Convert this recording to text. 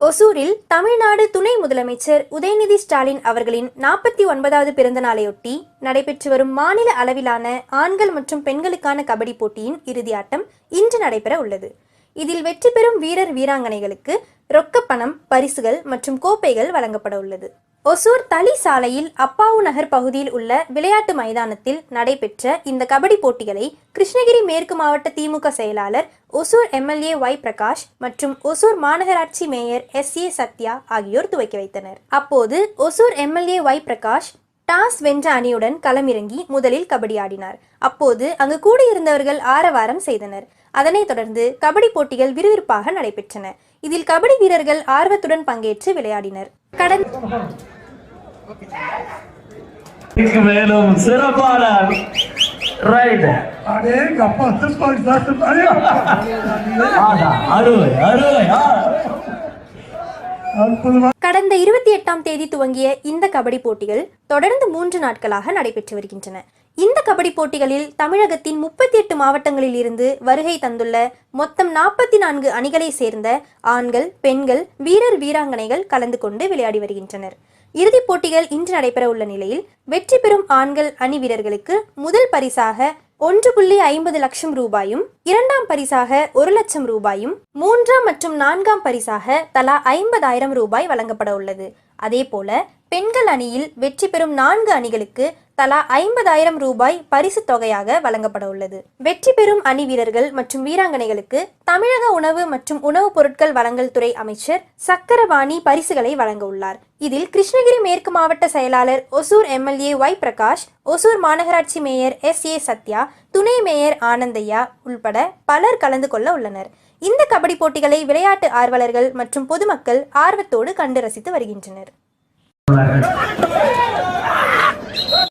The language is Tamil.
ஒசூரில் தமிழ்நாடு துணை முதலமைச்சர் உதயநிதி ஸ்டாலின் அவர்களின் நாற்பத்தி ஒன்பதாவது பிறந்த நாளையொட்டி நடைபெற்று வரும் மாநில அளவிலான ஆண்கள் மற்றும் பெண்களுக்கான கபடி போட்டியின் இறுதி ஆட்டம் இன்று நடைபெற உள்ளது. இதில் வெற்றி பெறும் வீரர் வீராங்கனைகளுக்கு ரொக்கப்பணம் பரிசுகள் மற்றும் கோப்பைகள் வழங்கப்பட உள்ளது. ஒசூர் தளி சாலையில் அப்பாவு நகர் பகுதியில் உள்ள விளையாட்டு மைதானத்தில் நடைபெற்ற இந்த கபடி போட்டிகளை கிருஷ்ணகிரி மேற்கு மாவட்ட திமுக செயலாளர் ஒசூர் எம்எல்ஏ ஒய் பிரகாஷ் மற்றும் ஒசூர் மாநகராட்சி மேயர் எஸ் ஏ சத்யா ஆகியோர் துவக்கி வைத்தனர். அப்போது Hosur MLA Y Prakash toss வென்ற அணியுடன் களமிறங்கி முதலில் கபடி ஆடினார். அப்போது அங்கு கூடியிருந்தவர்கள் ஆரவாரம் செய்தனர். அதனைத் தொடர்ந்து கபடி போட்டிகள் விறுவிறுப்பாக நடைபெற்றன. இதில் கபடி வீரர்கள் ஆர்வத்துடன் பங்கேற்று விளையாடினர். கடந்த மேலும் சிறப்பான கடந்த இருபத்தி எட்டாம் தேதி துவங்கிய இந்த கபடி போட்டிகள் தொடர்ந்து மூன்று நாட்களாக நடைபெற்று வருகின்றன. கபடி போட்டிகளில் தமிழகத்தின் முப்பத்தி எட்டு மாவட்டங்களில் இருந்து வருகை தந்துள்ள மொத்தம் நாற்பத்தி நான்கு அணிகளை சேர்ந்த ஆண்கள் பெண்கள் வீரர் வீராங்கனைகள் கலந்து கொண்டு விளையாடி வருகின்றனர். இறுதிப் போட்டிகள் இன்று நடைபெற உள்ள நிலையில் வெற்றி பெறும் ஆண்கள் அணி வீரர்களுக்கு முதல் பரிசாக ஒன்று புள்ளி ஐம்பது லட்சம் ரூபாயும் இரண்டாம் பரிசாக ஒரு லட்சம் ரூபாயும் மூன்றாம் மற்றும் நான்காம் பரிசாக தலா ஐம்பதாயிரம் ரூபாய் வழங்கப்பட உள்ளது. அதேபோல பெண்கள் அணியில் வெற்றி பெறும் நான்கு அணிகளுக்கு தலா ஐம்பதாயிரம் ரூபாய் பரிசு தொகையாக வழங்கப்பட உள்ளது வெற்றி பெறும் அணி வீரர்கள் மற்றும் வீராங்கனைகளுக்கு தமிழக உணவு மற்றும் உணவுப் பொருட்கள் வழங்கல் துறை அமைச்சர் சக்கரபாணி பரிசுகளை வழங்க உள்ளார் இதில் கிருஷ்ணகிரி மேற்கு மாவட்ட செயலாளர் ஒசூர் எம்எல்ஏ ஒய் பிரகாஷ் ஒசூர் மாநகராட்சி மேயர் எஸ் ஏ சத்யா துணை மேயர் ஆனந்தையா உள்பட பலர் கலந்து கொள்ள உள்ளனர். இந்த கபடி போட்டிகளை விளையாட்டு ஆர்வலர்கள் மற்றும் பொதுமக்கள் ஆர்வத்தோடு கண்டு ரசித்து வருகின்றனர்.